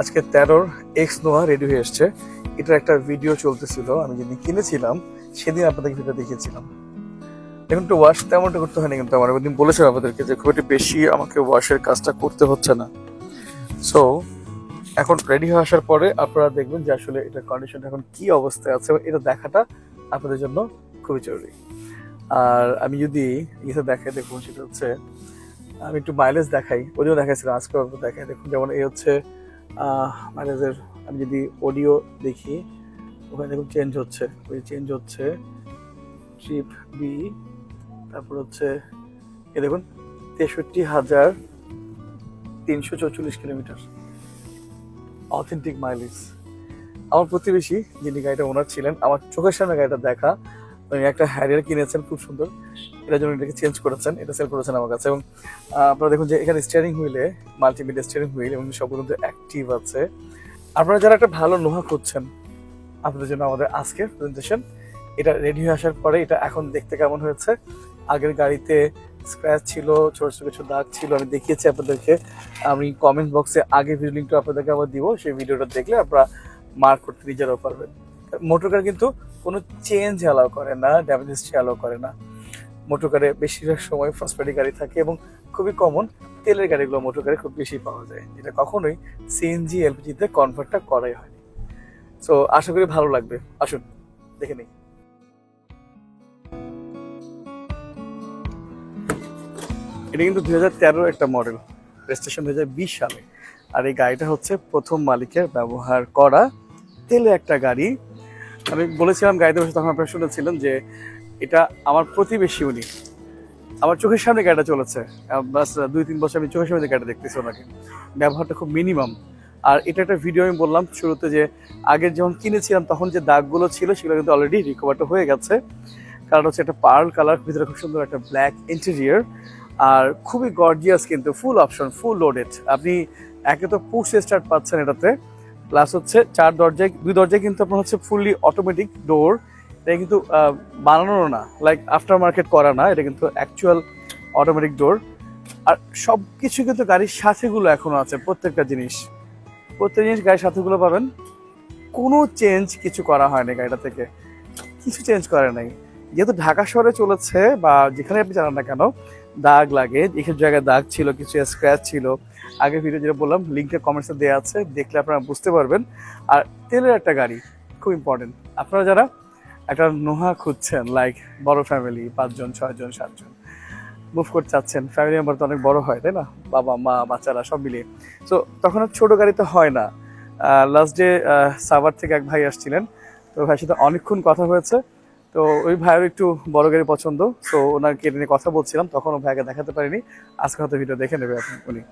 আজকে তেরোর এক্স নোয়া রেডি হয়ে এসছে। এটার একটা ভিডিও চলতেছিল, আমি যেদিন কিনেছিলাম, সেদিন আপনাদেরকে ভিডিও দেখিয়েছিলাম। এখন একটু ওয়াশ তেমনটা করতে হয়নি কিন্তু আমার। ওদিন বলেছিলাম আপনাদেরকে যে, খুব একটু বেশি আমাকে ওয়াশের কাজটা করতে হচ্ছে না। সো এখন রেডি হয়ে আসার পরে আপনারা দেখবেন যে, আসলে এটার কন্ডিশন এখন কি অবস্থায় আছে এটা দেখাটা আপনাদের জন্য খুবই জরুরি। আর আমি যদি ইসে দেখাই, দেখুন, সেটা হচ্ছে, আমি একটু মাইলেজ দেখাই ওডিও দেখাইছিলাম, আজকে দেখাই। দেখুন, যেমন এই হচ্ছে মাইলেজের আমি যদি অডিও দেখি, ওখানে দেখুন চেঞ্জ হচ্ছে। ওই চেঞ্জ হচ্ছে ট্রিপ বি তারপর হচ্ছে, এ দেখুন, তেষট্টি হাজার তিনশো চৌচল্লিশ কিলোমিটার। অথেন্টিক মাইলেজ আমার প্রতিবেশী, যিনি গাড়িটা ওনার ছিলেন, আমার চোখের সামনে গাড়িটা দেখা উনি একটা হ্যারিয়ার কিনেছেন, খুব সুন্দর। এটার জন্য এটাকে চেঞ্জ করেছেন, এটা সেল করেছেন আমার কাছে। এবং আপনারা দেখুন যে এখানে স্টিয়ারিং হুইলে মাল্টিমিডিয়া স্টিয়ারিং হুইল এবং সব কিন্তু অ্যাক্টিভ আছে। আপনারা যারা একটা ভালো নোহা করছেন আপনাদের জন্য আমাদের আজকের প্রেজেন্টেশন এটা রেডি হয়ে আসার পরে, এটা এখন দেখতে কেমন হয়েছে? আগের গাড়িতে স্ক্র্যাচ ছিল, ছোট ছোট কিছু দাগ ছিল, আমি দেখিয়েছি আপনাদেরকে। আমি কমেন্ট বক্সে আগে ভিডিও লিঙ্কটা আপনাদেরকে আবার দিব, সেই ভিডিওটা দেখলে আপনারা মার্ক করতে নিজেরাও পারবেন। মোটর কার কিন্তু কোনো চেঞ্জ অ্যালাউ করে না ড্যামেজ হিস্ট্রি অ্যালাউ করে না। মোটর কারে বেশিরভাগ সময় ফার্স্ট গাড়ি থাকে এবং খুবই কমন তেলের গাড়িগুলো মোটর কারে খুব বেশি পাওয়া যায়, যেটা কখনোই সিএনজি এলপিজিতে কনভার্টটা করাই হয়নি। সো আশা করি ভালো লাগবে। আসুন, দেখে নিই। এটা কিন্তু দুই হাজার একটা মডেল রেজিস্ট্রেশন দুই হাজার বিশ সালে। আর এই গাড়িটা হচ্ছে প্রথম মালিকের ব্যবহার করা তেলে একটা গাড়ি আমি বলেছিলাম গাড়িতে বসে, তখন আপনারা শুনেছিলেন যে এটা আমার প্রতিবেশী উনি। আমার চোখের সামনে গাড়িটা চলেছে। বাস দুই, তিন বছর আমি চোখের সামনে গাড়িটা দেখতেছি ওনাকে। ব্যবহারটা খুব মিনিমাম আর এটা একটা ভিডিও আমি বললাম শুরুতে যে, আগে যখন কিনেছিলাম তখন যে দাগগুলো ছিল সেগুলো কিন্তু অলরেডি রিকভারটা হয়ে গেছে। কারণ হচ্ছে একটা পার্ল কালার ভিতরে খুব সুন্দর একটা ব্ল্যাক ইন্টেরিয়ার আর খুবই গর্জিয়াস কিন্তু ফুল অপশন ফুল লোডেড আপনি একে তো পুশ স্টার্ট পাচ্ছেন এটাতে। প্লাস হচ্ছে চার দরজায় দুই দরজায় কিন্তু আপনার হচ্ছে ফুললি অটোমেটিক ডোর এটা কিন্তু আহ, বানানো না লাইক আফটার মার্কেট করা না এটা কিন্তু অ্যাকচুয়াল অটোমেটিক ডোর আর সব কিছু কিন্তু গাড়ির সাথেগুলো এখনও আছে প্রত্যেকটা জিনিস। প্রত্যেক জিনিস গাড়ির সাথেগুলো পাবেন। কোনো চেঞ্জ কিছু করা হয়নি গাড়িটা থেকে। কিছু চেঞ্জ করে নাই। যেহেতু ঢাকা শহরে চলেছে বা যেখানে আপনি জানান না কেন দাগ লাগে। এসব জায়গায় দাগ ছিল কিছু স্ক্র্যাচ ছিল। আগে ভিডিও যেটা বললাম লিঙ্কটা কমেন্টসে দেওয়া আছে, দেখলে আপনারা বুঝতে পারবেন। আর তেলের একটা গাড়ি, খুব ইম্পর্টেন্ট আপনারা যারা একটা নোহা খুঁজছেন লাইক বড় ফ্যামিলি পাঁচজন, ছয়জন, সাতজন মুভ করতে চাচ্ছেন ফ্যামিলি মেম্বার তো অনেক বড় হয়, তাই না? বাবা, মা, বাচ্চারা, সব মিলিয়ে। তো তখন আর ছোট গাড়িতে হয় না। লাস্ট ডে সাভার থেকে এক ভাই আসছিলেন। তো ভাইয়ের সাথে অনেকক্ষণ কথা হয়েছে। তো ওই ভাইয়ের একটু বড় গাড়ি পছন্দ। তো ওনাকে নিয়ে কথা বলছিলাম তখন ও ভাইকে দেখাতে পারিনি। আজকে হয়তো ভিডিও দেখে নেবে আপনি, উনি।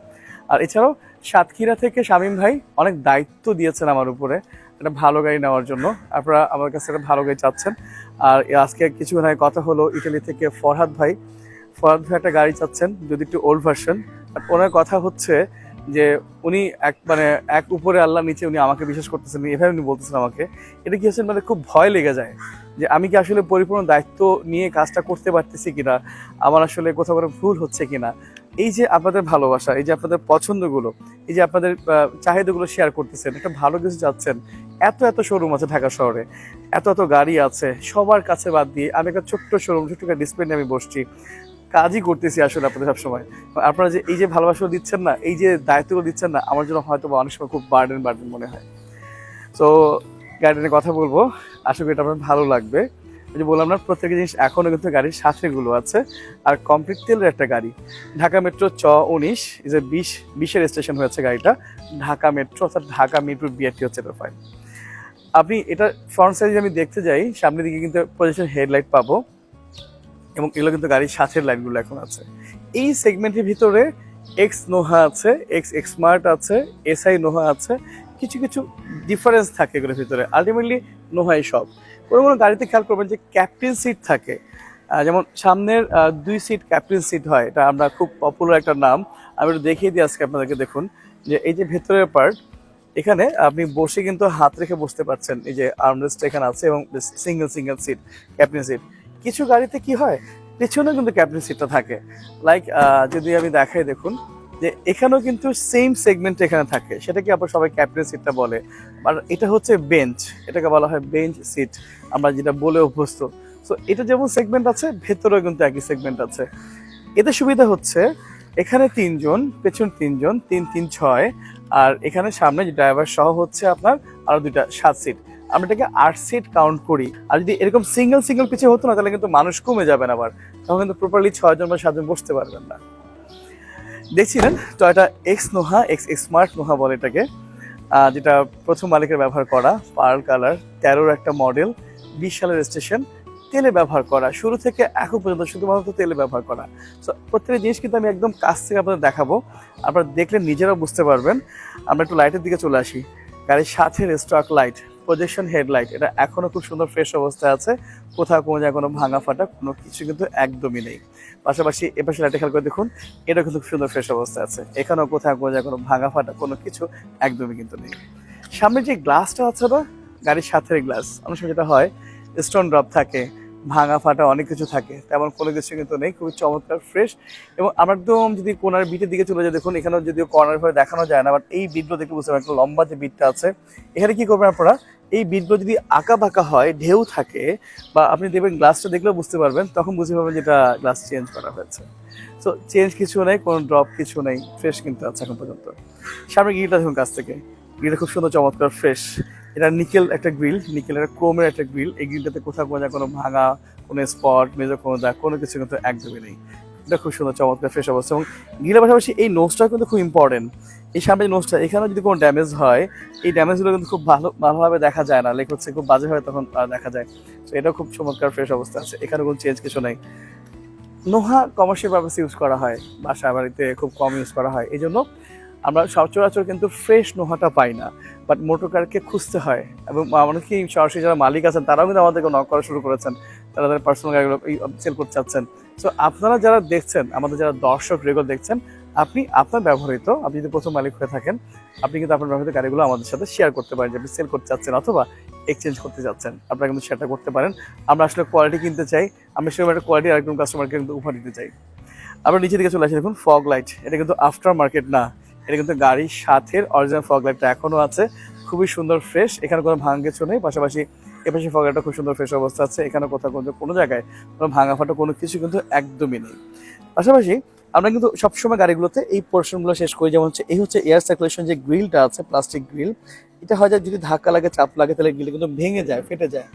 আর এছাড়াও সাতক্ষীরা থেকে শামীম ভাই অনেক দায়িত্ব দিয়েছেন আমার উপরে। একটা ভালো গাড়ি নেওয়ার জন্য। আপনারা আমার কাছে একটা ভালো গাড়ি চাচ্ছেন। আর আজকে কিছুক্ষণ আগে কথা হলো ইটালি থেকে ফরহাদ ভাই। ফরহাদ ভাই একটা গাড়ি চাচ্ছেন, যদি একটু ওল্ড ভার্সন বাট ওনার কথা হচ্ছে যে উনি এক মানে এক উপরে আল্লাহ নিচে উনি আমাকে বিশ্বাস করতেছেন, এভাবে উনি বলতেছেন আমাকে। এটা কি হচ্ছে? মানে খুব ভয় লেগে যায়। যে আমি কি আসলে পরিপূর্ণ দায়িত্ব নিয়ে কাজটা করতে পারতেছি কিনা? আমার আসলে কোথাও কোনো ভুল হচ্ছে কিনা? এই যে আপনাদের ভালোবাসা, এই যে আপনাদের পছন্দগুলো, এই যে আপনাদের চাহিদাগুলো শেয়ার করতেছেন, একটা ভালো কিছু যাচ্ছেন এত এত শোরুম আছে ঢাকা শহরে, এত এত গাড়ি আছে, সবার কাছে বাদ দিয়ে আমি একটা ছোট্ট শোরুম ছোট্ট একটা ডিসপ্লে নিয়ে আমি বসছি, কাজই করতেছি আসলে আপনাদের সবসময়। আপনারা যে এই যে ভালোবাসা দিচ্ছেন না, এই যে দায়িত্বগুলো দিচ্ছেন না, আমার জন্য হয়তো অনেক সময় খুব বার্ডেন বার্ডেন মনে হয়। তো গাড়ি নিয়ে কথা বলব। আশা করি এটা আপনার ভালো লাগবে। যে বললাম না, প্রত্যেকটা জিনিস এখনও কিন্তু গাড়ির সাথেগুলো আছে। আর কমপ্লিট তেলের একটা গাড়ি। ঢাকা মেট্রো চ উনিশ এ বিশ, বিশের স্টেশন হয়েছে গাড়িটা। ঢাকা মেট্রো অর্থাৎ ঢাকা মিরপুর বিআরটি হচ্ছে এটা আপনি এটা ফ্রন্ট সাইজ আমি দেখতে যাই, সামনের দিকে কিন্তু পজিশন হেডলাইট পাবো। এবং এগুলো কিন্তু গাড়ির সাথের লাইটগুলো এখন আছে। এই সেগমেন্টের ভিতরে এক্স নোহা আছে এক্স এক্সমার্ট আছে এসআই নোহা আছে কিছু কিছু ডিফারেন্স থাকে এগুলোর ভিতরে। আলটিমেটলি নোহাই সব কোনো কোনো গাড়িতে খেয়াল করবেন যে ক্যাপ্টেন সিট থাকে। যেমন সামনের দুই সিট ক্যাপ্টেন সিট হয়। এটা আমরা খুব পপুলার একটা নাম। আমি একটু দেখিয়ে দিই আজকে আপনাদেরকে, দেখুন। যে এই যে ভেতরের পার্ট এখানে আপনি বসে কিন্তু হাত রেখে বসতে পারছেন। এই যে আর্মরেস্ট এখানে আছে এবং single single seat captain seat কিছু গাড়িতে কি হয়? পেছনে কিন্তু ক্যাপ্টেন সিটটা থাকে। লাইক যদি আমি দেখাই, দেখুন। যে এখানেও কিন্তু সেম সেগমেন্ট এখানে থাকে। সেটাকে আবার সবাই ক্যাপ্টেন সিটটা বলে। আর এটা হচ্ছে বেঞ্চ এটাকে বলা হয় বেঞ্চ সিট আমরা যেটা বলে অভ্যস্ত। সো এটা যেমন সেগমেন্ট আছে, ভেতরেও কিন্তু একই সেগমেন্ট আছে। এতে সুবিধা হচ্ছে, এখানে তিনজন, পেছন তিনজন, তিন তিন, ছয়, আর এখানে সামনে যে ড্রাইভার সহ হচ্ছে আপনার আরও দুইটা সাত সিট আমরা এটাকে আট সিট কাউন্ট করি। আর যদি এরকম সিঙ্গেল সিঙ্গেল পিছিয়ে হতো না, তাহলে কিন্তু মানুষ কমে যাবেন আবার। তখন কিন্তু প্রপারলি ছয়জন বা সাতজন বসতে পারবেন না। দেখছিলেন? Toyota X Noah X smart Noah বলে এটাকে। যেটা প্রথম মালিকের ব্যবহার করা পার্ল কালার তেরোর একটা মডেল বিশ সালের স্টেশন তেলে ব্যবহার করা। শুরু থেকে এখন পর্যন্ত শুধুমাত্র তেলে ব্যবহার করা। তো প্রত্যেকটা জিনিস কিন্তু আমি একদম কাছ থেকে আপনাদের দেখাবো। আপনারা দেখলে নিজেরাও বুঝতে পারবেন। আমরা একটু লাইটের দিকে চলে আসি। গাড়ির সাথে স্টক লাইট প্রজেকশন হেডলাইট এটা এখনও খুব সুন্দর ফ্রেশ অবস্থায় আছে। কোথাও কোনো জায়গায় কোনো ভাঙা ফাটা কোনো কিছু কিন্তু একদমই নেই। পাশাপাশি এপাশে লাইটে খেয়াল করে দেখুন এটা কিন্তু সুন্দর ফ্রেশ অবস্থা আছে। এখানেও কোথাও জায়গায় কোনো ভাঙা ফাটা কোনো কিছু একদমই কিন্তু নেই। সামনে যে গ্লাসটা আছে না, গাড়ির সাথের গ্লাস অনেক সময় যেটা হয় স্টোন ড্রপ থাকে, ভাঙা ফাটা অনেক কিছু থাকে, তেমন কোনো কিছু কিন্তু নেই, খুবই চমৎকার ফ্রেশ এবং আমরা একদম যদি কোনার বিটের দিকে চলে যায় দেখুন এখানেও যদিও কর্নার ভাবে দেখানো যায় না বাট এই বিটগুলো দেখে বুঝতে পারেন একটা লম্বা যে বিটটা আছে, এখানে কি করবেন আপনারা? এই বিটগুলো যদি আঁকা বাঁকা হয়, ঢেউ থাকে বা আপনি দেখবেন গ্লাসটা দেখলেও বুঝতে পারবেন, তখন বুঝতে পারবেন যেটা গ্লাস চেঞ্জ করা হয়েছে। সো চেঞ্জ কিছু নেই, কোনো ড্রপ কিছু নেই ফ্রেশ কিন্তু আছে এখন পর্যন্ত। সামনে গ্রিলটা দেখুন কাছ থেকে। গ্রিলটা খুব সুন্দর, চমৎকার ফ্রেশ এটা নিকেল একটা গ্রিল নিকেল নিকেলের ক্রোমের একটা গ্রিল এই গ্রিলটাতে কোথাও জায়গায় কোনো ভাঙা, কোনো স্পট মেজর কোনো দাগ, কোনো কিছু কিন্তু একদমই নেই। এটা খুব সুন্দর, চমৎকার ফ্রেশ অবস্থা। এবং গ্রিলের পাশাপাশি এই নোজটা কিন্তু খুব ইম্পর্টেন্ট এই সামনে নোজটা এখানে যদি কোনো ড্যামেজ হয়, এই ড্যামেজগুলো কিন্তু খুব ভালো, ভালোভাবে দেখা যায় না। লেখ হচ্ছে খুব বাজে হয় তখন দেখা যায়। তো এটাও খুব চমৎকার ফ্রেশ অবস্থা আছে। এখানে কোনো চেঞ্জ কিছু নেই। নোহা কমার্শিয়াল পারপাস ইউজ করা হয়। বাসা বাড়িতে খুব কম ইউজ করা হয়। এই জন্য আমরা সচরাচর কিন্তু ফ্রেশ নোহাটা পাই না। বাট মোটর কারকে খুঁজতে হয়। এবং অনেকে সরাসরি যারা মালিক আছেন, তারাও কিন্তু আমাদেরকে নক করা শুরু করেছেন। তারা তাদের পার্সোনাল গাড়িগুলো সেল করতে চাচ্ছেন। সো আপনারা যারা দেখছেন, আমাদের যারা দর্শক রেগুলার দেখছেন আপনি আপনার ব্যবহৃত, আপনি যদি প্রথম মালিক হয়ে থাকেন, আপনি কিন্তু আপনার ব্যবহৃত গাড়িগুলো আমাদের সাথে শেয়ার করতে পারেন, যে আপনি সেল করতে চাচ্ছেন অথবা এক্সচেঞ্জ করতে চাচ্ছেন। আপনারা কিন্তু সেটা করতে পারেন। আমরা আসলে কোয়ালিটি কিনতে চাই, আমরা সেরকম একটা কোয়ালিটি আরেকজন কাস্টমারকে কিন্তু উপহার দিতে চাই। আমরা নিচে দিকে চলে আসি, দেখুন ফগ লাইট এটা কিন্তু আফটার মার্কেট না। এটা কিন্তু গাড়ির সাথের অরিজিনাল ফগ লাইটটা এখনও আছে। খুবই সুন্দর ফ্রেশ এখানে কোনো ভাঙ কিছু নেই। পাশাপাশি এপাশে ফগ লাইটটা খুব সুন্দর ফ্রেশ অবস্থা আছে। এখানে কোথাও কোনো কোনো জায়গায় কোনো ভাঙা ফাটা কোনো কিছু কিন্তু একদমই নেই। পাশাপাশি আমরা কিন্তু সবসময় গাড়িগুলোতে এই পোর্শনগুলো শেষ করি। যেমন হচ্ছে, এই হচ্ছে এয়ার সার্কুলেশন যে গ্রিলটা আছে প্লাস্টিক গ্রিল এটা হয় যদি ধাক্কা লাগে, চাপ লাগে, তাহলে গ্রিল কিন্তু ভেঙে যায়, ফেটে যায়।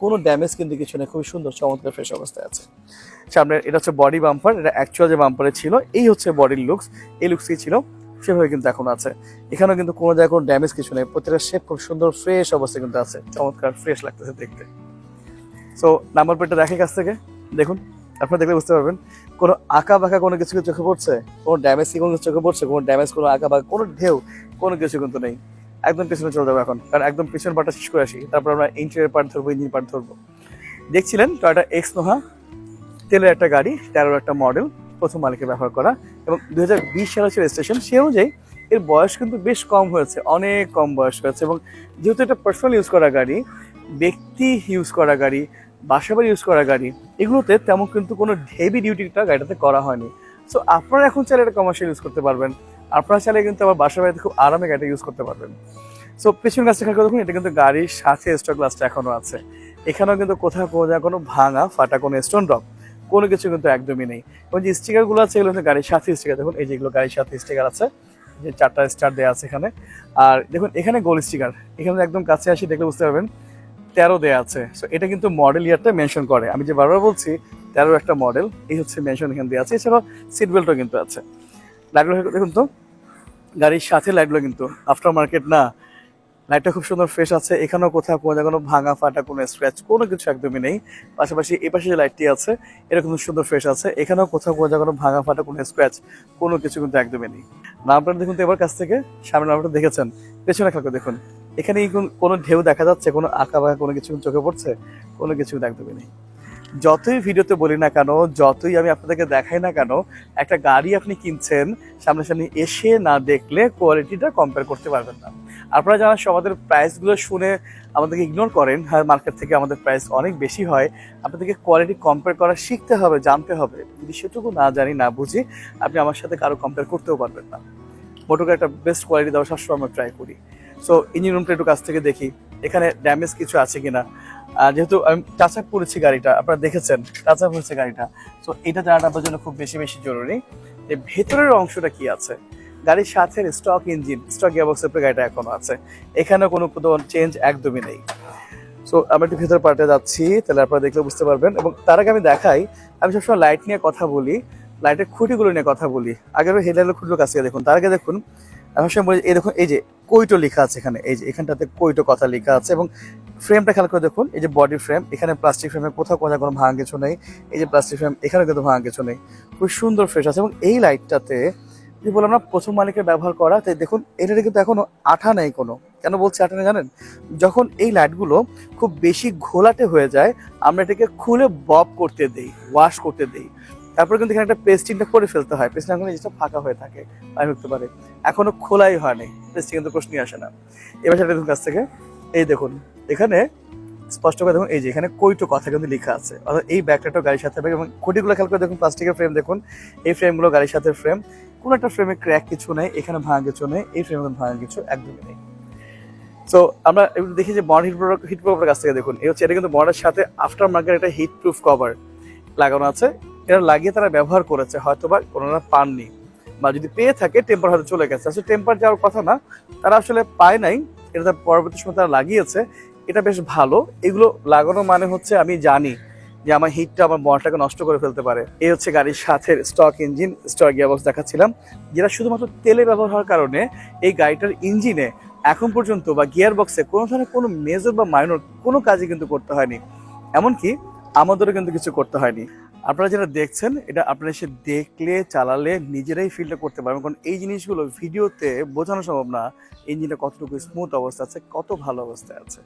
কোনো ড্যামেজ কিন্তু কিছু নেই, খুবই সুন্দর, চমৎকার ফ্রেশ অবস্থায় আছে। সামনে এটা হচ্ছে বডি বাম্পার এটা অ্যাকচুয়াল যে বাম্পারে ছিল, এই হচ্ছে বডির লুকস এই লুকসই ছিল, সেভাবে কিন্তু এখন আছে। এখানেও কিন্তু কোনো জায়গায় কোনো ড্যামেজ কিছু নেই প্রত্যেকটা শেপ খুব সুন্দর ফ্রেশ অবস্থায় কিন্তু আছে, চমৎকার ফ্রেশ লাগতেছে দেখতে। সো নাম্বার প্লেটটা দেখে কাছ থেকে, দেখুন, আপনারা দেখলে বুঝতে পারবেন। কোনো আঁকা বাঁকা কোনো কিছু চোখে পড়ছে? কোনো ড্যামেজ কি কোনো চোখে পড়ছে? কোনো ড্যামেজ কোনো আঁকা বাঁকা কোনো ঢেউ, কোনো কিছু কিন্তু নেই। একদম পিছনে চলে যাব এখন, কারণ একদম পিছনের পার্টটা শেষ করে আসি। তারপর আমরা ইন্টেরিয়ার পার্ট ধরবো ইঞ্জিন পার্ট ধরবো। দেখছিলেন টয়টা এক্স নোহা তেলের একটা গাড়ি, তেরোর একটা মডেল প্রথম মালিকের ব্যবহার করা। এবং দু হাজার বিশ সালে ছিল স্টেশন সে অনুযায়ী এর বয়স কিন্তু বেশ কম হয়েছে, অনেক কম বয়স হয়েছে। এবং যেহেতু এটা পার্সোনাল ইউজ করা গাড়ি, ব্যক্তি ইউজ করা গাড়ি বাসাবাড়ি ইউজ করা গাড়ি, এগুলোতে তেমন কিন্তু কোনো হেভি ডিউটিটা গাড়িটাতে করা হয়নি। সো আপনারা এখন চাইলে এটা কমার্শিয়াল ইউজ করতে পারবেন। আপনারা চাইলে কিন্তু আবার বাসা বাড়িতে খুব আরামে গাড়িটা ইউজ করতে পারবেন। সো পেছন গাছটা খেয়াল দেখুন, এটা কিন্তু গাড়ির সাথে স্টক গ্লাসটা এখনও আছে। এখানেও কিন্তু কোথাও জায়গায় কোনো ভাঙা, ফাটা কোনো স্টোন ড্রপ কোনো কিছু কিন্তু একদমই নেই। এবং যে স্টিকারগুলো আছে, এগুলো কিন্তু গাড়ির সাথে স্টিকার দেখুন, এই যেগুলো গাড়ির সাথে স্টিকার আছে, যে চারটা স্টার দেওয়া আছে এখানে। আর দেখুন, এখানে গোল স্টিকার এখানে একদম কাছে আসি দেখলে বুঝতে পারবেন তেরো দেয়া আছে। সো এটা কিন্তু মডেল ইয়ারটা মেনশন করে। আমি যে বারবার বলছি তেরোর একটা মডেল এই হচ্ছে মেনশন এখানে দেওয়া আছে। এছাড়াও সিট বেল্টও কিন্তু আছে। লাইটগুলো দেখুন তো, গাড়ির সাথে লাইটগুলো কিন্তু। আফটার মার্কেট না লাইটটা খুব সুন্দর ফ্রেশ আছে। এখানেও কোথাও কোনো কোনো ভাঙা ফাটা, কোনো স্ক্র্যাচ কোনো কিছু একদমই নেই। পাশাপাশি এই পাশে যে লাইটটি আছে কিন্তু সুন্দর ফ্রেশ আছে। এখানেও কোথাও কোনো কোনো ভাঙা ফাটা, কোনো স্ক্র্যাচ কোনো কিছু কিন্তু একদমই নেই। নামটা দেখুন তো এবার কাছ থেকে সামনে নামটা দেখেছেন? পেছনে খেয়াল দেখুন। এখানে কোনো ঢেউ দেখা যাচ্ছে, কোনো আঁকা বাঁকা কোনো কিছু চোখে পড়ছে? কোনো কিছু একদমই নেই। যতই ভিডিওতে বলি না কেন, যতই আমি আপনাদেরকে দেখাই না কেন, একটা গাড়ি আপনি কিনছেন, সামনাসামনি এসে না দেখলে কোয়ালিটিটা কম্পেয়ার করতে পারবেন না। আপনারা যারা সব আমাদের প্রাইসগুলো শুনে আমাদেরকে ইগনোর করেন হ্যাঁ মার্কেট থেকে আমাদের প্রাইস অনেক বেশি হয়, আপনাদেরকে কোয়ালিটি কম্পেয়ার করা শিখতে হবে, জানতে হবে। যদি সেটুকু না জানি, না বুঝি, আপনি আমার সাথে কারও কম্পেয়ার করতেও পারবেন না। মোটরকে একটা বেস্ট কোয়ালিটি দেওয়ার সবসময় আমরা ট্রাই করি। সো ইঞ্জিন রুমটা একটু কাছ থেকে দেখি, এখানে ড্যামেজ কিছু আছে কিনা। যেহেতু আমি টাচ আপ করেছি গাড়িটা, আপনারা দেখেছেন টাচ আপ হয়েছে গাড়িটা। সো এটা জানাটা আপনার জন্য খুব বেশি বেশি জরুরি যে ভেতরের অংশটা কি আছে। গাড়ির সাথে স্টক ইঞ্জিন স্টক গিয়ারবক্সের উপরে গাড়িটা এখনও আছে। এখানে কোনো কোনো চেঞ্জ একদমই নেই। সো আমরা একটু ভেতর পাল্টে যাচ্ছি, তাহলে আপনারা দেখলে বুঝতে পারবেন। এবং তার আগে আমি দেখাই, আমি সবসময় লাইট নিয়ে কথা বলি লাইটের খুঁটিগুলো নিয়ে কথা বলি। আগের হেডলাইটের খুঁটিগুলো কাছ দেখুন। তার আগে দেখুন আমি সবসময় বলি দেখুন, এই যে কৈটো লেখা আছে এখানে, এই যে এখানটাতে কৈটো কথা লেখা আছে এবং ফ্রেমটা খেয়াল করে দেখুন, এই যে বডি ফ্রেম এখানে প্লাস্টিক ফ্রেমে কোথাও কোথাও কোনো ভাঙা কিছু নেই, এই যে প্লাস্টিক ফ্রেম এখানে কিন্তু ভাঙা কিছু নেই। খুব সুন্দর ফ্রেশ আছে এবং এই লাইটটাতে যে বললাম না প্রথম মালিকের ব্যবহার করা, তাই দেখুন, এটাতে কিন্তু এখনও আঠা নেই কোনো। কেন বলছি আঠা নেই জানেন? যখন এই লাইটগুলো খুব বেশি ঘোলাটে হয়ে যায়, আমরা এটাকে খুলে বব করতে দেই ওয়াশ করতে দেই। তারপরে কিন্তু এখানে একটা পেস্টিংটা করে ফেলতে হয়। পেস্টিং এখন জিনিসটা ফাঁকা হয়ে থাকে পানি ঢুকতে পারে। এখনও খোলাই হয়নি পেস্টিং কিন্তু প্রশ্নই আসে না। এবার সেটা দেখুন কাছ থেকে। এই দেখুন, এখানে স্পষ্ট করে দেখুন, এই যে এখানে কইটো কথা কিন্তু লেখা আছে। অর্থাৎ এই ব্যাগটাও গাড়ির সাথে এবং খুঁটিগুলো খেয়াল করে দেখুন, প্লাস্টিকের ফ্রেম দেখুন। এই ফ্রেমগুলো গাড়ির সাথে ফ্রেম কোনো একটা ফ্রেমে ক্র্যাক কিছু নেই, এখানে ভাঙা কিছু নেই, এই ফ্রেমে ভাঙা কিছু একদমই নেই। সো আমরা একটু দেখি যে বন্ড হিট হিট প্রুফের কাছ থেকে দেখুন। এই হচ্ছে এটা কিন্তু বন্ডের সাথে আফটার মার্কেট একটা হিট প্রুফ কভার লাগানো আছে। এটা লাগিয়ে তারা ব্যবহার করেছে হয়তো বা কোনোরা পাননি। বা যদি পেয়ে থাকে টেম্পার হয়তো চলে গেছে। আসলে টেম্পার যাওয়ার কথা না, তারা আসলে পায় নাই। এটা তার পরবর্তী সময় তারা লাগিয়েছে। এটা বেশ ভালো। এগুলো লাগানো মানে হচ্ছে আমি জানি যে আমার হিটটা আমার বনটাকে নষ্ট করে ফেলতে পারে। এই হচ্ছে গাড়ির সাথে স্টক ইঞ্জিন স্টক গিয়ারবক্স দেখাচ্ছিলাম, যেটা শুধুমাত্র তেলে ব্যবহার হওয়ার কারণে এই গাড়িটার ইঞ্জিনে এখন পর্যন্ত বা গিয়ার বক্সে কোনো ধরনের কোনো মেজর বা মাইনর কোনো কাজই কিন্তু করতে হয়নি। এমনকি আমাদেরও কিন্তু কিছু করতে হয়নি। আপনারা যেটা দেখছেন, এটা আপনারা এসে দেখলে, চালালে নিজেরাই ফিলটা করতে পারবেন। কারণ এই জিনিসগুলো ভিডিওতে বোঝানো সম্ভব না ইঞ্জিনটা কতটুকু স্মুথ অবস্থা আছে, কত ভালো অবস্থায় আছে।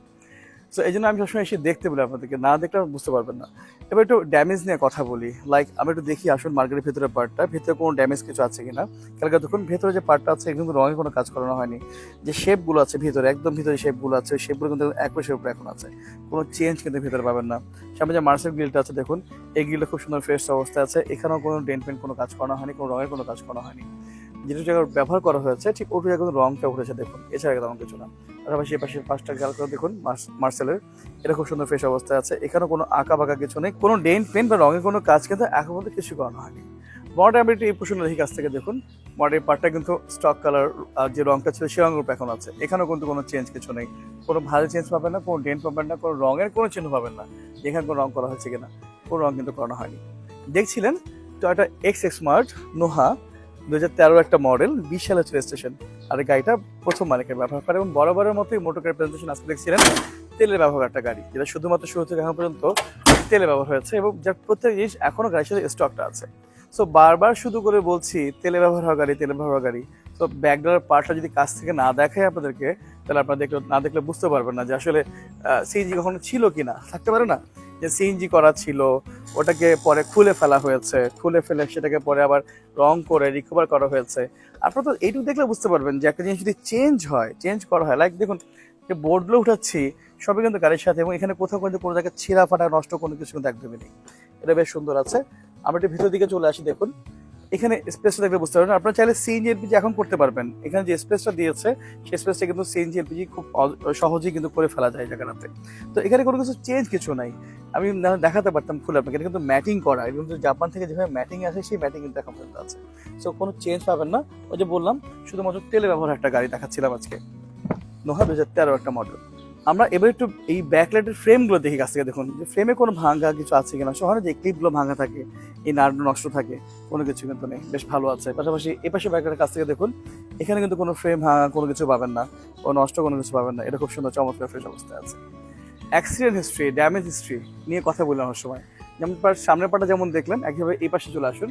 সো এই জন্য আমি সবসময় এসে দেখতে বলি আপনাদেরকে, না দেখলে বুঝতে পারবেন না। এবার একটু ড্যামেজ নিয়ে কথা বলি। লাইক আমি একটু দেখি আসুন মার্কেটের ভেতরের পার্টটা ভেতরে কোনো ড্যামেজ কিছু আছে কিনা? কালকে দেখুন, ভেতরে যে পার্টটা আছে কিন্তু রঙে কোনো কাজ করানো হয়নি। যে শেপগুলো আছে ভিতরে, একদম ভিতরে শেপগুলো আছে, ওই শেপগুলো কিন্তু একই শেপগুলো এখন আছে। কোনো চেঞ্জ কিন্তু ভিতরে পাবেন না। সামনে যে মার্সেল গ্রিলটা আছে, দেখুন, এই গ্রিলটা খুব সুন্দর ফ্রেশ অবস্থায় আছে। এখানেও কোনো ডেন্ট পেন্ট কোনো কাজ করানো হয়নি, কোনো রঙের কোনো কাজ করানো হয়নি। যেটু জায়গায় ব্যবহার করা হয়েছে, ঠিক ওটু কিন্তু রংটা উঠেছে দেখুন। এছাড়া তেমন কিছু না। পাশাপাশি এ পাশে পাঁচটা খেয়াল করে দেখুন, মার্স- মার্সেলের। এটা খুব সুন্দর ফ্রেশ অবস্থায় আছে। এখানেও কোনো আঁকা বাঁকা কিছু নেই। কোনো ডেন পেন্ট বা রঙের কোনো কাজ কিন্তু এখন পর্যন্ত কিছু করানো হয়নি। মডার্ন আমি একটু এই পোষণ কাছ থেকে দেখুন। মডার্ন পার্টটা কিন্তু স্টক কালার যে রঙটা ছিল সে রঙের এখন আছে। এখানেও কিন্তু কোনো চেঞ্জ কিছু নেই। কোনো ভালো চেঞ্জ পাবেন না, কোনো ডেন্ট পাবেন না, কোনো রঙের কোনো চিহ্ন পাবেন না। এখানে কোনো রঙ করা হয়েছে কিনা, কোনো রঙ কিন্তু করানো হয়নি। দেখছিলেন তো Toyota x x smart Noha দু হাজার তেরো একটা মডেল বিশাল হচ্ছে রেজিস্ট্রেশন আর গাড়িটা প্রথম মালিকের ব্যবহার করে এবং বরাবরের মতোই মোটর গাড়ি প্রেজেন্টেশন আজকে দেখছিলেন, তেলের ব্যবহার একটা গাড়ি, যেটা শুধুমাত্র শুরু থেকে এখন পর্যন্ত তেলে ব্যবহার হয়েছে এবং যার প্রত্যেক জিনিস এখনও গাড়ির সাথে স্টকটা আছে। সো বারবার শুধু করে বলছি, তেলে ব্যবহার হওয়া গাড়ি, তেলে ব্যবহার গাড়ি। তো ব্যাকডোরের পার্টটা যদি কাছ থেকে না দেখায় আপনাদেরকে, তাহলে আপনারা দেখলে, না দেখলে বুঝতে পারবেন না যে আসলে সিজি কখনো ছিল কি না থাকতে পারে না। যে সিএনজি করা ছিল, ওটাকে পরে খুলে ফেলা হয়েছে। খুলে ফেলে সেটাকে পরে আবার রং করে রিকভার করা হয়েছে। আপনারা তো এইটুকু দেখলে বুঝতে পারবেন যে একটা জিনিস যদি চেঞ্জ হয় চেঞ্জ করা হয় লাইক দেখুন, যে বোর্ডগুলো উঠাচ্ছি, সবই কিন্তু গাড়ির সাথে এবং এখানে কোথাও কিন্তু কোনো জায়গায় ছিঁড়া ফাটা নষ্ট কোনো কিছু কিন্তু একদমই নেই। এটা বেশ সুন্দর আছে। আমরা একটু ভিতর দিকে চলে আসি, দেখুন। এখানে স্পেসটা দেখলে বুঝতে পারবেন। আপনারা চাইলে সিএনজি এলপিজি এখন করতে পারবেন। এখানে যে স্পেসটা দিয়েছে, সেই স্পেসটা কিন্তু সিএনজি এলপিজি খুব সহজেই কিন্তু করে ফেলা যায় জায়গাটাতে। তো এখানে কোনো কিছু চেঞ্জ কিছু নাই। আমি দেখাতে পারতাম খুলে আপনাকে। এটা কিন্তু ম্যাটিং করা। এটা কিন্তু জাপান থেকে যেভাবে ম্যাটিং আসে, সেই ম্যাটিং কিন্তু এখন পর্যন্ত আছে। সো কোনো চেঞ্জ পাবেন না। ওই যে বললাম, শুধুমাত্র তেলে ব্যবহার একটা গাড়ি দেখাচ্ছিলাম আজকে। নোহা দু হাজার তেরো একটা মডেল আমরা এবার একটু এই ব্যাকলাইটের ফ্রেমগুলো দেখি কাছ থেকে দেখুন। যে ফ্রেমে কোনো ভাঙা কিছু আছে কিনা? শহরে যে ক্লিপগুলো ভাঙা থাকে, এই নার্ভ নষ্ট থাকে, কোনো কিছু কিন্তু নেই। বেশ ভালো আছে। পাশাপাশি এ পাশে ব্যাকলাইটের কাছ থেকে দেখুন, এখানে কিন্তু কোনো ফ্রেম ভাঙা কোনো কিছু পাবেন না, ও নষ্ট কোনো কিছু পাবেন না। এটা খুব সুন্দর, চমৎকার ফ্রেশ অবস্থায় আছে। অ্যাক্সিডেন্ট হিস্ট্রি ড্যামেজ হিস্ট্রি নিয়ে কথা বললাম আমার সময়। যেমন সামনের পাটা যেমন দেখলেন একইভাবে এই পাশে চলে আসুন।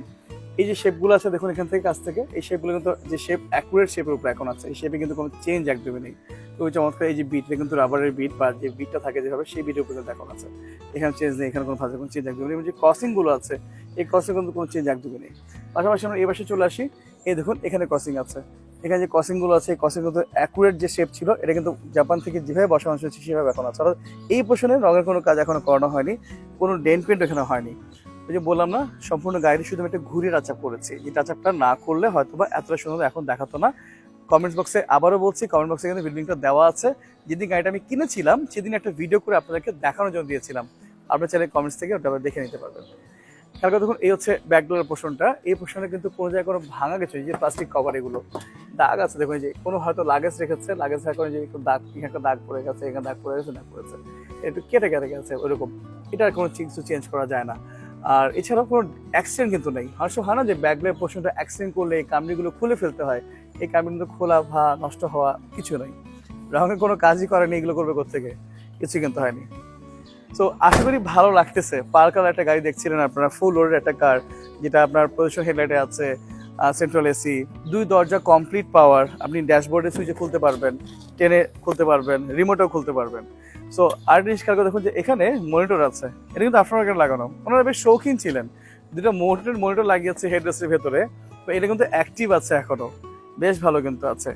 এই যে শেপগুলো আছে, দেখুন এখান থেকে কাছ থেকে, এই শেপগুলো কিন্তু, যে শেপ অ্যাকুরেট শেপের উপরে এখন আছে, এই শেপে কিন্তু কোনো চেঞ্জ একদমই নেই। তো চমৎকার এই যে বিটটা কিন্তু রাবারের বিট বা যে বিটটা থাকে যেভাবে, সেই বিটের উপরে কিন্তু এখন আছে। এখানে চেঞ্জ নেই, এখানে কোনো ফাজে কোনো চেঞ্জ একদমই নেই। যে ক্রসিংগুলো আছে, এই ক্রসিং কিন্তু কোনো চেঞ্জ একদমই নেই। পাশাপাশি আমরা এই পাশে চলে আসি। এই দেখুন, এখানে ক্রসিং আছে। এখানে যে কসিংগুলো আছে, এই কিন্তু অ্যাকুরেট যে শেপ ছিল, এটা কিন্তু জাপান থেকে যেভাবে বসানো হয়েছে সেভাবে এখন আছে। অর্থাৎ এই পোর্শনে রঙের কোনো কাজ এখনও করানো হয়নি, কোনো ডেন্ট পেন্ট এখানে হয়নি। ওই যে বললাম না, সম্পূর্ণ গাড়ি শুধু একটা ঘুরে টাচআপ করেছি। এই টাচআপটা না করলে হয়তো বা এতটা সুন্দর এখন দেখাতো না। কমেন্টস বক্সে আবারও বলছি কমেন্ট বক্সে কিন্তু বিল্ডিংটা দেওয়া আছে। যেদিন গাড়িটা আমি কিনেছিলাম, সেদিন একটা ভিডিও করে আপনাদেরকে দেখানোর জন্য দিয়েছিলাম। আপনার চাইলে কমেন্টস থেকে ওটা দেখে নিতে পারবেন। কালকে দেখুন, এই হচ্ছে ব্যাকডোরের পোর্শনটা এই পোর্শনে কিন্তু কোনো জায়গায় কোনো ভাঙা গেছে যে প্লাস্টিক কভার এগুলো। দাগ আছে, দেখুন যে কোনো হয়তো লাগেজ রেখেছে লাগেজ রাখার যে একটু দাগ এখানে দাগ পড়ে গেছে, এখানে দাগ পড়ে গেছে, দাগ পড়েছে একটু কেটে কেটে গেছে, ওইরকম। এটার কোনো কিছু চেঞ্জ করা যায় না। আর এছাড়াও কোনো অ্যাক্সিডেন্ট কিন্তু নেই। হয়তো হয় না যে ব্যাগলের পোর্শনটা অ্যাক্সিডেন্ট করলে এই কামড়িগুলো খুলে ফেলতে হয়। এই কামড়ি কিন্তু খোলা ভা নষ্ট হওয়া কিছু নেই। রঙের কোনো কাজই করেনি, এগুলো করবে কোথেকে কিছু কিন্তু হয়নি। তো আশা করি ভালো লাগতেছে। পার কালার একটা গাড়ি দেখছিলেন আপনারা ফুল লোডের একটা কার যেটা আপনার পজিশন হেডলাইটে আছে। সেন্ট্রাল এসি দুই দরজা কমপ্লিট পাওয়ার আপনি ড্যাশবোর্ডে সুইচে খুলতে পারবেন, টেনে খুলতে পারবেন রিমোটেও খুলতে পারবেন। সো আর খেয়াল করে দেখুন যে এখানে মনিটর আছে, এটা কিন্তু আপনার এখানে লাগানো। ওনারা বেশ শৌখিন ছিলেন। দুটো মনিটর মনিটর লাগিয়েছে হেডরেস্টের ভেতরে। তো এটা কিন্তু অ্যাক্টিভ আছে এখনও বেশ ভালো কিন্তু আছে।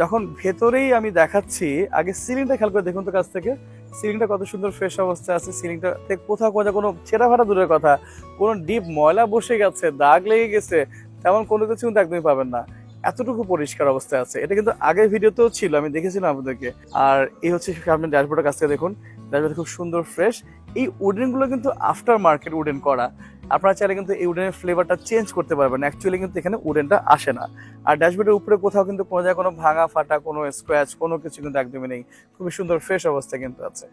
যখন ভেতরেই আমি দেখাচ্ছি, আগে সিলিংটা খেয়াল করে দেখুন তো কাছ থেকে। সিলিংটা কত সুন্দর ফ্রেশ অবস্থায় আছে। সিলিংটা কোথাও কোথাও কোনো ছেঁড়া ফাটা দূরের কথা। কোনো ডিপ ময়লা বসে গেছে, দাগ লেগে গেছে। তেমন কোনো কিছু কিন্তু একদমই পাবেন না। এতটুকু পরিষ্কার অবস্থায় আছে। এটা কিন্তু আগের ভিডিওতেও ছিল, আমি দেখেছিলাম আপনাদেরকে। আর এই হচ্ছে আপনি ড্যাশবোর্ডের কাছ থেকে দেখুন। ড্যাশবোর্ড খুব সুন্দর ফ্রেশ এই উডেনগুলো কিন্তু আফটার মার্কেট উডেন করা। আপনারা চাইলে কিন্তু এই উডেনের ফ্লেভারটা চেঞ্জ করতে পারবেন। অ্যাকচুয়ালি কিন্তু এখানে উডেনটা আসে না। আর ড্যাশবোর্ডের উপরে কোথাও কিন্তু কোনো জায়গায় কোনো ভাঙা ফাটা, কোনো স্ক্র্যাচ কোনো কিছু কিন্তু একদমই নেই। খুবই সুন্দর ফ্রেশ অবস্থা কিন্তু আছে।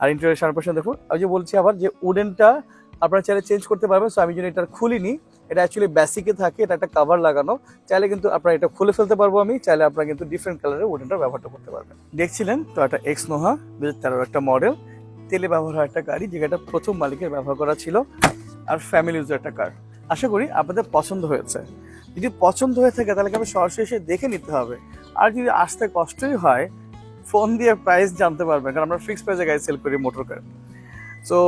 আর ইন্টারিয়ার সামনে দেখুন আমি যে বলছি আবার যে উডেনটা আপনারা চাইলে চেঞ্জ করতে পারবেন সো আমি যদি এটা খুলিনি, এটা অ্যাকচুয়ালি বেসিকে থাকে, এটা একটা কভার লাগানো, চাইলে কিন্তু আপনারা এটা খুলে ফেলতে পারব আমি, চাইলে আপনারা কিন্তু ডিফারেন্ট কালারের উডেনটা ব্যবহারটা করতে পারবেন। দেখছিলেন তো একটা এক্স নোহা দু হাজার একটা মডেল তেলে ব্যবহার হয় একটা গাড়ি, যেটা প্রথম মালিকের ব্যবহার করা ছিল, আর ফ্যামিলি ইউজের একটা কার আশা করি আপনাদের পছন্দ হয়েছে। যদি পছন্দ হয়ে থাকে, তাহলে আমি সরাসরি এসে দেখে নিতে হবে। আর যদি আসতে কষ্টই হয় ফোন দিয়ে প্রাইস জানতে পারবেন, কারণ আমরা ফিক্সড প্রাইসে গাড়ি সেল করি মোটর কার সো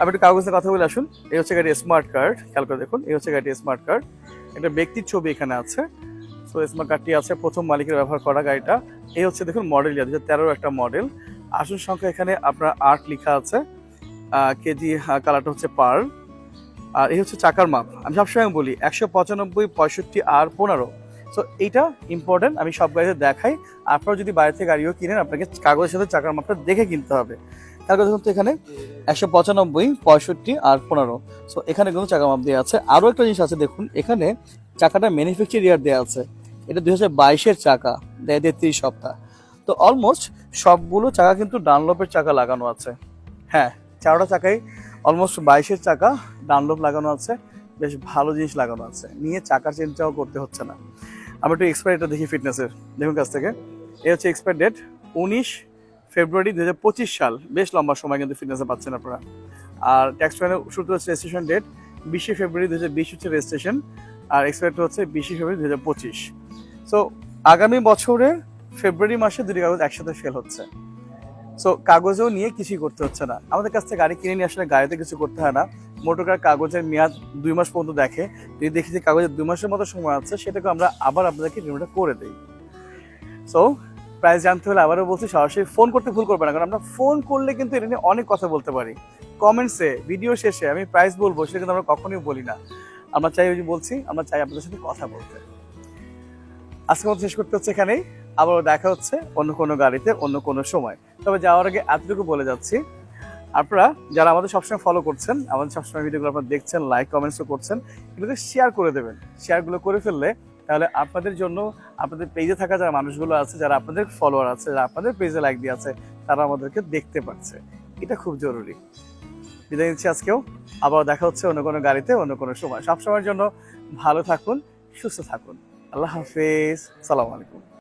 আমি একটু কাগজের কথা বলে আসুন। এই হচ্ছে গাড়ি স্মার্ট কার্ড খেয়াল করে দেখুন। এই হচ্ছে গাড়ি স্মার্ট কার্ড একটা ব্যক্তির ছবি এখানে আছে। সো স্মার্ট কার্ডটি আছে প্রথম মালিকের ব্যবহার করা গাড়িটা। এই হচ্ছে দেখুন মডেল দু হাজার একটা মডেল আসন সংখ্যা এখানে আপনার আট লেখা আছে। কেজি কালারটা হচ্ছে পার আর এই হচ্ছে চাকার মাপ। আমি সবসময় বলি, একশো পঁচানব্বই, পঁয়ষট্টি আর পনেরো। সো এইটা ইম্পর্টেন্ট আমি সব গাড়িতে দেখাই। আপনারা যদি বাইরে থেকে গাড়িও কিনেন, আপনাকে কাগজের সাথে চাকার মাপটা দেখে কিনতে হবে। কাগজ দেখুন তো এখানে একশো পঁচানব্বই, পঁয়ষট্টি আর পনেরো। সো এখানে কিন্তু চাকা মাপ দেওয়া আছে। আরও একটা জিনিস আছে, দেখুন, এখানে চাকাটা ম্যানুফ্যাকচার ইয়ার দেওয়া আছে। এটা দুই হাজার বাইশের চাকা, দেয় তেত্রিশ সপ্তাহ। তো অলমোস্ট সবগুলো চাকা কিন্তু ডানলপের চাকা লাগানো আছে। হ্যাঁ চারোটা চাকাই অলমোস্ট বাইশের চাকা ডানলপ লাগানো আছে। বেশ ভালো জিনিস লাগানো আছে। নিয়ে চাকার চেঞ্জটাও করতে হচ্ছে না। আমরা একটু এক্সপায়ারটা দেখি ফিটনেসের দেখুন কাছ থেকে। এই হচ্ছে এক্সপায়ার ডেট উনিশ ফেব্রুয়ারি দু হাজার পঁচিশ সাল, বেশ লম্বা সময় কিন্তু ফিটনেসে পাচ্ছেন আপনারা। আর ট্যাক্স ফাইনের শুরু হচ্ছে রেজিস্ট্রেশন ডেট বিশে ফেব্রুয়ারি দু হাজার বিশ হচ্ছে রেজিস্ট্রেশন আর এক্সপায়ারটা হচ্ছে বিশে ফেব্রুয়ারি দু হাজার পঁচিশ। সো আগামী বছরের ফেব্রুয়ারি মাসে দুটি কাগজ একসাথে ফেল হচ্ছে। সো কাগজেও নিয়ে কিছুই করতে হচ্ছে না। আমাদের কাছ থেকে গাড়ি কিনে নিয়ে আসলে গাড়িতে কিছু করতে হয় না। মোটর কার কাগজের মেয়াদ দুই মাস পর্যন্ত দেখে। যদি দেখি যে কাগজের দুই মাসের মতো সময় আছে, সেটাকে আমরা আবার আপনাদেরকে রিনিউটা করে দিই। সো প্রাইস জানতে হলে আবারও বলছি, সরাসরি ফোন করতে ভুল করবে না, কারণ আমরা ফোন করলে কিন্তু এটা নিয়ে অনেক কথা বলতে পারি। কমেন্টসে ভিডিও শেষে আমি প্রাইস বলব, সেটা কিন্তু আমরা কখনোই বলি না। আমরা চাই ওই বলছি, আমরা চাই আপনাদের সাথে কথা বলতে। আজকে মতো শেষ করতে হচ্ছে এখানেই। আবারও দেখা হচ্ছে অন্য কোনো গাড়িতে, অন্য কোনো সময়। তবে যাওয়ার আগে এতটুকু বলে যাচ্ছি, আপনারা যারা আমাদের সবসময় ফলো করছেন, আমাদের সবসময় ভিডিওগুলো আপনারা দেখছেন লাইক কমেন্টসও করছেন, এগুলোকে শেয়ার করে দেবেন। শেয়ারগুলো করে ফেললে তাহলে আপনাদের জন্য আপনাদের পেজে থাকা যারা মানুষগুলো আছে, যারা আপনাদের ফলোয়ার আছে, যারা আপনাদের পেজে লাইক দিয়ে আছে, তারা আমাদেরকে দেখতে পাচ্ছে। এটা খুব জরুরি। বিদায় নিচ্ছি আজকেও। আবার দেখা হচ্ছে অন্য কোনো গাড়িতে, অন্য কোনো সময়। সবসময়ের জন্য ভালো থাকুন, সুস্থ থাকুন। আল্লাহ হাফিজ। সালাম আলাইকুম।